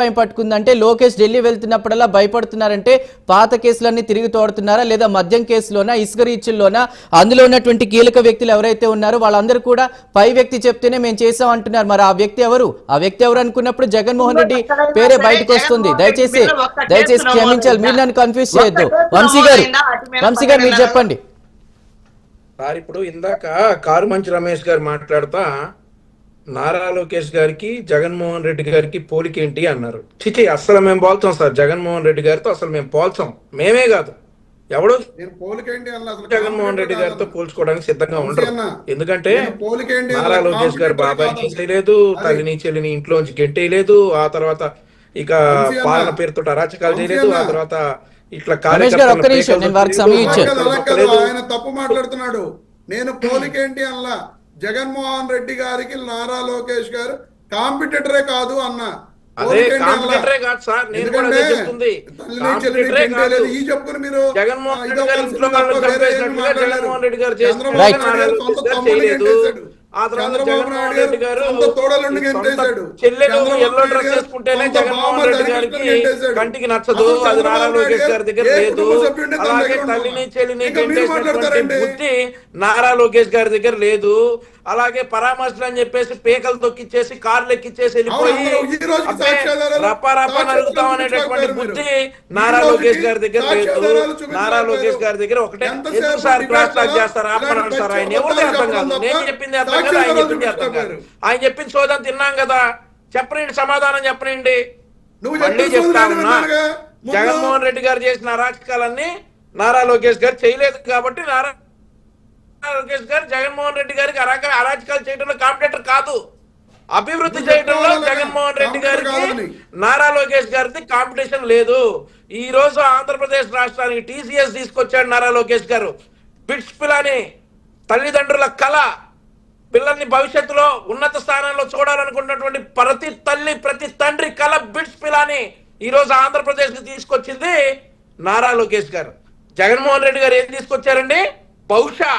అభిప్రాయం పట్టుకుందంటే లోకేష్ ఢిల్లీ వెళ్తున్నప్పుడల్లా భయపడుతున్నారంటే పాత కేసులన్నీ తిరిగి తోడుతున్నారా లేదా మద్యం కేసులోనా ఇసుక రీచుల్లోనా? అందులో ఉన్నటువంటి కీలక వ్యక్తులు ఎవరైతే ఉన్నారో వాళ్ళందరూ కూడా పై వ్యక్తి చెప్తేనే మేము చేసాం అంటున్నారు. మరి ఆ వ్యక్తి ఎవరు? ఆ వ్యక్తి ఎవరు అనుకున్నప్పుడు జగన్మోహన్ రెడ్డి పేరే బయటకు వస్తుంది. దయచేసి దయచేసి క్షమించాలి. మీరు నన్ను కన్ఫ్యూజ్ చేయొద్దు. వంశీ గారు వంశీ గారు మీరు చెప్పండి. సార్ ఇప్పుడు ఇందాక కారు మంచి రమేష్ గారు మాట్లాడుతా నారా లోకేష్ గారికి జగన్మోహన్ రెడ్డి గారికి పోలికేంటి అన్నారు. చిచి అసలు మేము పోల్చాం సార్. జగన్మోహన్ రెడ్డి గారితో అసలు మేము పోల్చాం. మేమే కాదు. ఎవడో? నేను పోలికేంటి అన్న అసలు జగన్మోహన్ రెడ్డి గారితో పోల్చుకోవడానికి సిద్ధంగా ఉండరు. ఎందుకంటే నారా లోకేష్ గారు బాబాయ్ అది. తల్లిని చెల్లిని ఇంట్లోంచి గెట్టేయలేదు ఆ తర్వాత ఇక. పాలన పేరుతో అరాచకాలు చేయలేదు ఆ. తర్వాత ఇట్లా అలా అలా. ఆయన తప్పు మాట్లాడుతున్నాడు. నేను పోలికేంటి అన్న? జగన్మోహన్ రెడ్డి గారికి నారా లోకేష్ గారు కాంపిటేటరే కాదు అన్న. ఈ చెప్పుకుని మీరు గారి రెడ్డి చంద్రబాబు. ఆ తర్వాత జగన్మోహన్ గారు. చెల్లెలు ఎల్లో డ్రెస్ వేసుకుంటేనే జగన్మోహన్ గారికి. కంటికి నచ్చదు అది నారా లోకేష్ గారి దగ్గర లేదు అలాగే తల్లిని. చెల్లిని. బుద్ధి నారా లోకేష్ గారి దగ్గర లేదు అలాగే పరామర్శలు అని చెప్పేసి పేకలు తొక్కిచ్చేసి కార్లు ఎక్కిచ్చేసి వెళ్ళిపోయి సాక్ష్యాధారాలు నరుకుతాం అనేటటువంటి బుద్ధి. నారా లోకేష్ గారి దగ్గర లేదు. నారా లోకేష్ గారి దగ్గర ఒకటే. ఎందుకు సార్ క్లాస్ టాక్లో చేస్తారు? ఆపమన్నాడు ఇలాంటి సార్ ఆయన ఎవరిది అర్థం కాదు. నేను చెప్పింది అర్థం కాదు. ఆయన చెప్పింది అర్థం కాదు. ఆయన చెప్పిన సోదం తిన్నాం కదా. చెప్పనండి సమాధానం చెప్పనండి. నువ్వు మళ్ళీ చెప్తా ఉన్నా జగన్మోహన్ రెడ్డి గారు చేసిన అరాచకాలన్నీ నారా లోకేష్ గారు చేయలేదు కాబట్టి నారా లోకేష్ గారు జగన్మోహన్ రెడ్డి గారికి అరాక అరాచకాలు చేయడంలో కాంపిటేటర్ కాదు. అభివృద్ధి చేయడంలో జగన్మోహన్ రెడ్డి గారికి. నారా లోకేష్ గారికి కాంపిటీషన్ లేదు. ఈ రోజు ఆంధ్రప్రదేశ్ రాష్ట్రానికి టీసీఎస్ తీసుకొచ్చాడు నారా లోకేష్ గారు. బిట్స్ పిల్లని తల్లిదండ్రుల కళ పిల్లల్ని భవిష్యత్తులో ఉన్నత స్థానంలో చూడాలనుకున్నటువంటి ప్రతి తల్లి ప్రతి తండ్రి కళ బిట్స్ పిల్లని ఈ రోజు ఆంధ్రప్రదేశ్కి తీసుకొచ్చింది నారా లోకేష్ గారు. జగన్మోహన్ రెడ్డి గారు ఏం తీసుకొచ్చారండి? బహుశా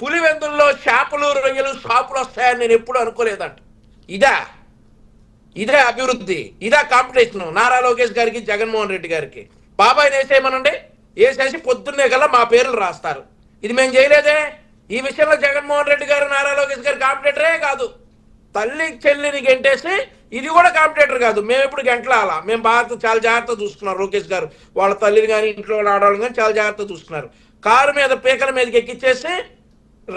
పులివెందుల్లో చేపలు రొయ్యలు షాపులు వస్తాయని నేను ఎప్పుడు అనుకోలేదంట. ఇదా ఇదే అభివృద్ధి ఇదే కాంపిటీషన్. నారా లోకేష్ గారికి జగన్మోహన్ రెడ్డి గారికి. బాబాయ్ వేసేయమనండి వేసేసి పొద్దున్నే కల్లా మా పేర్లు రాస్తారు. ఇది మేము చేయలేదే. ఈ విషయంలో జగన్మోహన్ రెడ్డి గారు నారా లోకేష్ గారు కాంపిటేటరే కాదు. తల్లి చెల్లిని గెంటేసి ఇది కూడా కాంపిటేటర్ కాదు. మేము ఎప్పుడు అలా మేము బాగా చాలా జాగ్రత్త చూసుకున్నారు లోకేష్ గారు. వాళ్ళ తల్లిని కానీ ఇంట్లో ఆడవాళ్ళని కానీ చాలా జాగ్రత్త చూసుకున్నారు. కారు మీద పీకల మీదకి ఎక్కిచ్చేసి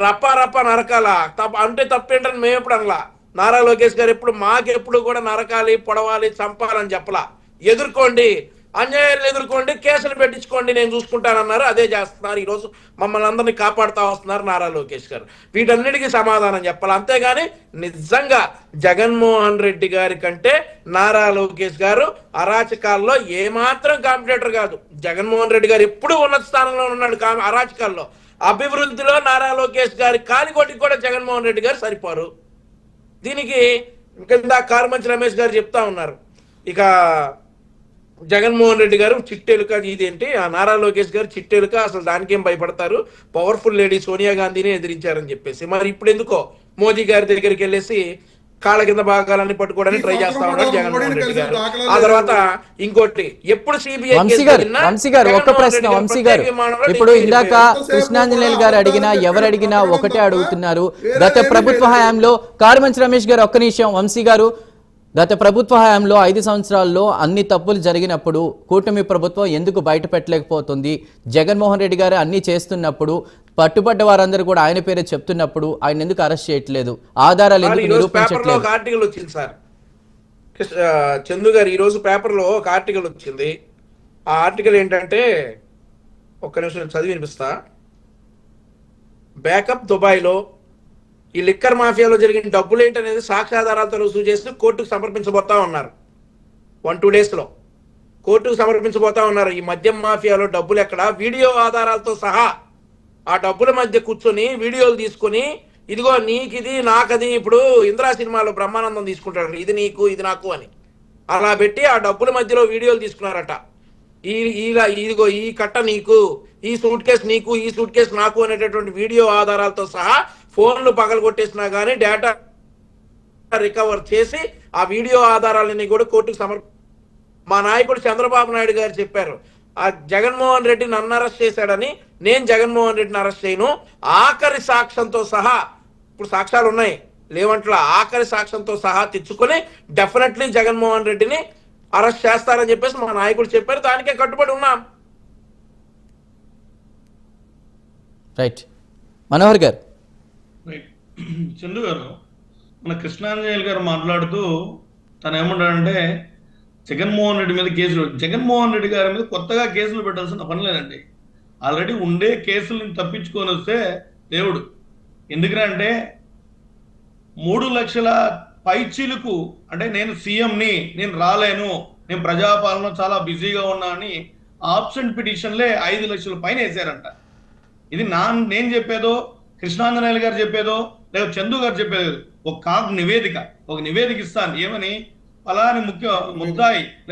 రప్ప నరకాల. తప్ప అంటే తప్పేంటని మేము ఎప్పుడు అనలా. నారా లోకేష్ గారు ఎప్పుడు మాకెప్పుడు కూడా నరకాలి పొడవాలి చంపాలని చెప్పలా. ఎదుర్కోండి. అన్యాయాలు ఎదుర్కోండి. కేసులు పెట్టించుకోండి. నేను చూసుకుంటానన్నారు. అదే చేస్తున్నారు. ఈరోజు మమ్మల్ని అందరినీ కాపాడుతూ వస్తున్నారు నారా లోకేష్ గారు. వీటన్నిటికీ సమాధానం చెప్పాలి. అంతేగాని నిజంగా జగన్మోహన్ రెడ్డి గారి కంటే నారా లోకేష్ గారు అరాచకాల్లో ఏమాత్రం కాంపిటేటర్ కాదు. జగన్మోహన్ రెడ్డి గారు ఎప్పుడు ఉన్నత స్థానంలో ఉన్నాడు. కా- అరాచకాల్లో. అభివృద్ధిలో నారా లోకేష్ గారి కానికోటికి కూడా జగన్మోహన్ రెడ్డి గారు సరిపోరు. దీనికి కింద కారుమంచి రమేష్ గారు చెప్తా ఉన్నారు. ఇక జగన్మోహన్ రెడ్డి గారు చిట్టెలుక ఇదేంటి? ఆ నారా లోకేష్ గారు చిట్టెలుక అసలు దానికేం భయపడతారు? పవర్ఫుల్ లేడీ సోనియా గాంధీని ఎదిరించారని చెప్పేసి. మరి ఇప్పుడు ఎందుకో మోదీ గారి దగ్గరికి వెళ్ళేసి కాళ్ళ కింద భాగాలన్నీ పట్టుకోవడానికి ట్రై చేస్తా ఉన్నాడు జగన్మోహన్ రెడ్డి గారు. ఆ తర్వాత ఇంకోటి ఎప్పుడు సిబిఐ వంశీ గారు ఒక్క ప్రశ్న వంశీ గారు. ఇప్పుడు ఇందాక కృష్ణాంజనేయులు గారు అడిగినా ఎవరు అడిగినా ఒకటే అడుగుతున్నారు. గత ప్రభుత్వ హయాంలో కారుమంచి రమేష్ గారు ఒక్క నిమిషం వంశీ గారు గత ప్రభుత్వ హయాంలో ఐదు సంవత్సరాల్లో అన్ని తప్పులు జరిగినప్పుడు కూటమి ప్రభుత్వం ఎందుకు బయట పెట్టలేకపోతుంది జగన్మోహన్ రెడ్డి గారు అన్ని చేస్తున్నప్పుడు పట్టుబడ్డ వారందరూ కూడా ఆయన పేరే చెప్తున్నప్పుడు ఆయన ఎందుకు అరెస్ట్ చేయట్లేదు? ఆధారాలు ఎందుకు నిరూపించట్లేదు? ఆర్టికల్ వచ్చింది సార్. చందు గారు ఈ రోజు పేపర్లో ఒక ఆర్టికల్ వచ్చింది. ఆ ఆర్టికల్ ఏంటంటే ఒక్క నిమిషం చదివి వినిపిస్తా. బ్యాకప్ దుబాయ్లో ఈ లిక్కర్ మాఫియాలో జరిగిన డబ్బులు ఏంటనేది సాక్ష్యాధారాలతో రుజువు చేసి కోర్టుకు సమర్పించబోతా ఉన్నారు. వన్ టూ డేస్లో కోర్టుకు సమర్పించబోతా ఉన్నారు. ఈ మద్యం మాఫియాలో డబ్బులు ఎక్కడ? వీడియో ఆధారాలతో సహా. ఆ డబ్బుల మధ్య కూర్చొని వీడియోలు తీసుకొని ఇదిగో నీకు ఇది నాకది ఇప్పుడు ఇంద్రా సినిమాలో బ్రహ్మానందం తీసుకుంటాడు ఇది నీకు ఇది నాకు అని. అలా పెట్టి ఆ డబ్బుల మధ్యలో వీడియోలు తీసుకున్నారట. ఈ ఇలా ఇదిగో ఈ కట్ట నీకు ఈ సూట్ కేసు నీకు ఈ సూట్ కేసు నాకు అనేటటువంటి వీడియో ఆధారాలతో సహా ఫోన్లు పగలగొట్టేసినా కానీ డేటా రికవర్ చేసి ఆ వీడియో ఆధారాలని కూడా కోర్టుకు సమర్ మా నాయకుడు చంద్రబాబు నాయుడు గారు చెప్పారు. ఆ జగన్మోహన్ రెడ్డి నన్ను అరెస్ట్ చేశాడని నేను జగన్మోహన్ రెడ్డిని అరెస్ట్ చేయను. ఆఖరి సాక్ష్యంతో సహా ఇప్పుడు సాక్ష్యాలు ఉన్నాయి. లేవంట్లా ఆఖరి సాక్ష్యంతో సహా తెచ్చుకొని డెఫినెట్లీ జగన్మోహన్ రెడ్డిని అరెస్ట్ చేస్తారని చెప్పేసి మా నాయకుడు చెప్పారు. దానికే కట్టుబడి ఉన్నాం. రైట్. మనోహర్ గారు. రైట్. చందు గారు మన కృష్ణాంజనేయులు గారు మాట్లాడుతూ తను ఏమంటాడంటే జగన్మోహన్ రెడ్డి మీద కేసులు జగన్మోహన్ రెడ్డి గారి మీద కొత్తగా కేసులు పెట్టాల్సిన పని లేదండి. ఆల్రెడీ ఉండే కేసులను తప్పించుకొని వస్తే దేవుడు. ఎందుకంటే మూడు లక్షల పైచీలకు అంటే నేను సీఎంని నేను రాలేను నేను ప్రజాపాలన చాలా బిజీగా ఉన్నా అని ఆప్షన్ పిటిషన్లే ఐదు లక్షల పైన వేసారంట ఇది నా నేను చెప్పేదో కృష్ణాంజనేయులు గారు చెప్పేదో లేదా చందు గారు చెప్పేదో ఒక కాపు నివేదిక ఒక నివేదిక ఇస్తాను. ఏమని? ఫలాని ముఖ్య ముద్దాయి.